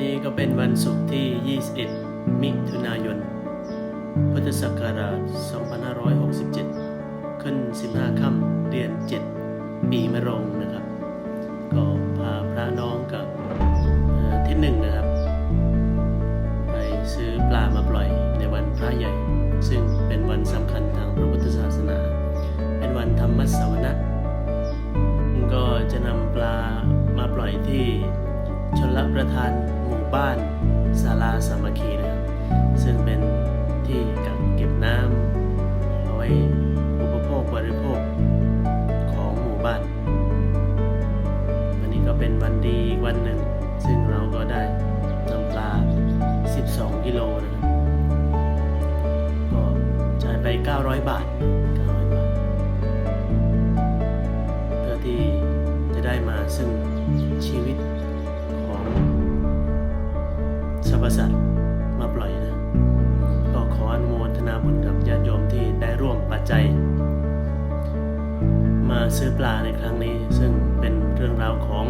นี้ก็เป็นวันศุกร์ที่ 21 มิถุนายน พุทธศักราช 2567 ขึ้น 15 ค่ำเดือน 7 ปีมะโรงนะครับ ก็พาพระน้องกับที่หนึ่งนะครับ ไปซื้อปลามาปล่อยในวันพระใหญ่ ซึ่งเป็นวันสำคัญทางพระพุทธศาสนา เป็นวันธรรมสวนะก็จะนำปลามาปล่อยที่ ประทานหมู่บ้านศาลาสามัคคีนะครับ ซึ่งเป็นที่กักเก็บน้ำเอาไว้อุปโภคบริโภคของหมู่บ้าน วันนี้ก็เป็นวันดีอีกวันหนึ่ง ซึ่งเราก็ได้นำปลา 12 กิโลนะครับ ก็จ่ายไป 900 บาท900บาท เพื่อที่จะได้มาซึ่งชีวิต พสัตว์มาปล่อยนะ ก็ขออนุโมทนาบุญกับญาติโยมที่ได้ร่วมปัจจัย มาซื้อปลาในครั้งนี้ ซึ่งเป็นเรื่องราวของ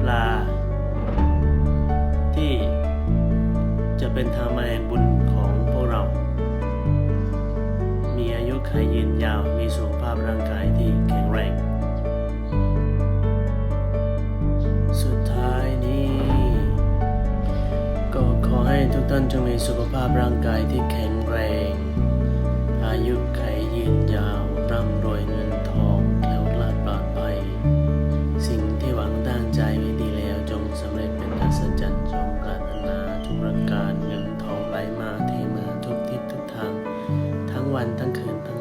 ปลา ที่จะเป็นทางมาแห่งบุญของพวกเรา มีอายุขัยยืนยาวมีสุขภาพร่างกายที่ ทุกท่านจงมีสุขภาพร่างกายที่แข็งแรง อายุไขยืนยาว ร่ำรวยเงินทองแล้วแรงปลอดภัย สิ่งที่หวังตั้งใจไว้ดีแล้วจงสำเร็จเป็นทัศจรรย์จงปรารถนาทุกประการเงินทองไหลมาเทมาทุกทิศทุกทาง ทั้งวันทั้งคืนทั้ง